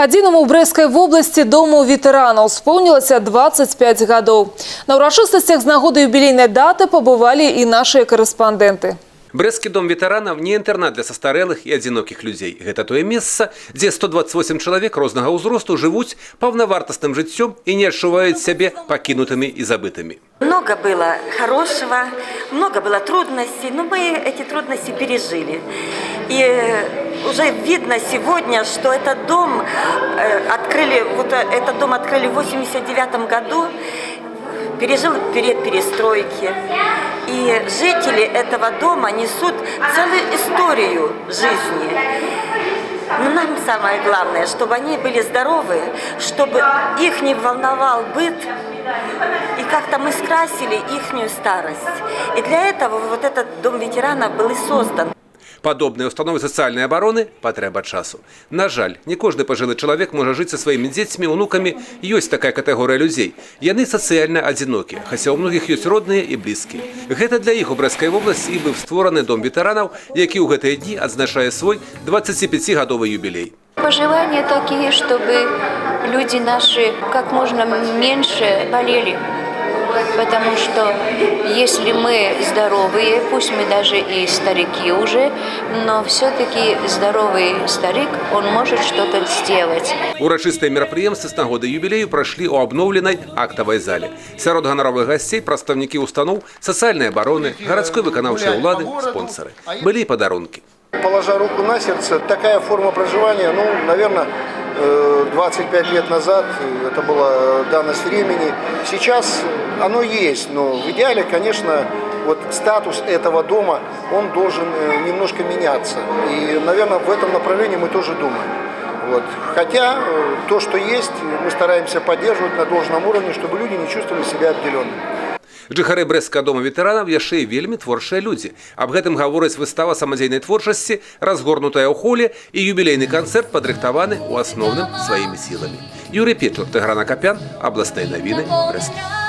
Адзінаму ў брэскай вобласці дому ветэранаў споўнілася 25 гадоў. На ўрачыстасцях з нагоды юбілейнай даты пабывалі і нашыя карэспандэнты. Брэсцкі дом ветэранаў не інтэрнат для састарэлых і адзінокіх людзей. Гэта тое месца, дзе 128 чалавек рознага ўзросту жывуць паўнавартасным жыццём і не адчуваюць сябе пакінутымі і забытымі. Много было хорошего, много было трудностей, но мы эти трудности пережили. И уже видно сегодня, что этот дом э, открыли, вот э, этот дом открыли в 89 году, пережил период перестройки. И жители этого дома несут целую историю жизни. Но нам самое главное, чтобы они были здоровы, чтобы их не волновал быт, и как-то мы скрасили ихнюю старость. И для этого вот этот дом ветеранов был и создан Падобныя ўстановы сацыяльнай абароны патрэба часу. На жаль, не кожны пажылы чалавек можа жыць са сваімі дзецьмі, унукамі. Ёсць такая катэгорыя людзей. Яны сацыяльна адзінокія, хаця ў многіх ёсць родныя і блізкія. Гэта для іх у брэскай вобласці і быў створаны дом ветэранаў, які ў гэтыя дні адзначае свой 25гадовы юбілей. Пожелания такие, чтобы люди наши как можно меньше болели. Потому что если мы здоровые, пусть мы даже и старики уже, но все-таки здоровый старик, он может что-то сделать. Урачыстыя мерапрыемствы з нагоды юбілею прайшлі ў абноўленай актавай зале. Сярод ганаровых гасцей прадстаўнікі устаноў сацыяльнай абароны, гарадской выканаўчай улады, спонсары. Былі і падарункі. Положа руку на сердце, такая форма проживания, ну, наверное, э, 25 лет назад э, это была данность времени. Сейчас оно есть, но в идеале, конечно, вот статус этого дома, он должен э, немножко меняться. И, наверное, в этом направлении мы тоже думаем. Вот. Хотя э, то, что есть, мы стараемся поддерживать на должном уровне, чтобы люди не чувствовали себя обделенными Жыхары брэскага дома ветэранаў яшчэ і вельмі творчыя людзі. Аб гэтым гаворыць выстава самадзейнай творчасці, разгорнутая ў холе і юбілейны канцэрт падрыхтаваны ў асноўным сваімі сіламі. Юрый Петлюк, Тыграна Капян, абласныя навіны, Брэст.